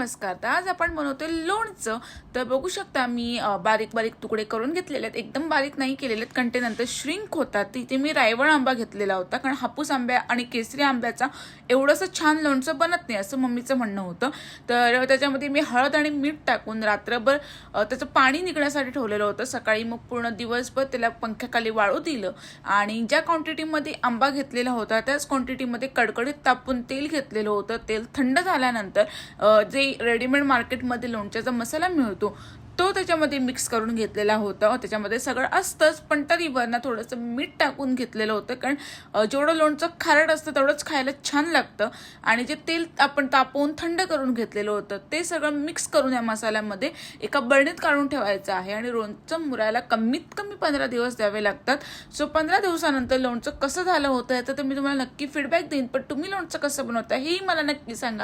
नमस्कार. तर आज आपण बनवतोय लोणचं. तर बघू शकता मी बारीक बारीक तुकडे करून घेतलेले आहेत. एकदम बारीक नाही केलेले आहेत. कारण ते नंतर श्रिंक होतात. तिथे मी रायवळ आंबा घेतलेला होता. कारण हापूस आंब्या आणि केसरी आंब्याचा एवढंसं छान लोणचं बनत नाही असं मम्मीचं म्हणणं होतं. तर त्याच्यामध्ये मी हळद आणि मीठ टाकून रात्रभर त्याचं पाणी निघण्यासाठी ठेवलेलं होतं. सकाळी मग पूर्ण दिवसभर त्याला पंख्याखाली वाळू दिलं. आणि ज्या क्वांटिटीमध्ये आंबा घेतलेला होता त्याच क्वांटिटीमध्ये कडकडीत तापून तेल घेतलेलं होतं. तेल थंड झाल्यानंतर जे रेडीमेड मार्केटमध्ये लोणच्याचा मसाला मिळतो तो त्याच्यामध्ये मिक्स करून घेतलेला होता. त्याच्यामध्ये सगळं असतंच पण तरी वरनं थोडंसं मीठ टाकून घेतलेलं होतं कारण जेवढं लोणचं खारट असतं तेवढंच खायला छान लागतं. आणि जे तेल आपण तापवून थंड करून घेतलेलं होतं ते सगळं मिक्स करून या मसाल्यामध्ये एका बळणीत काढून ठेवायचं आहे. आणि लोणचं मुरायला कमीत कमी पंधरा दिवस द्यावे लागतात. सो पंधरा दिवसानंतर लोणचं कसं झालं होतं याचं तर मी तुम्हाला नक्की फीडबॅक देईन पण तुम्ही लोणचं कसं बनवता हेही मला नक्की सांगा.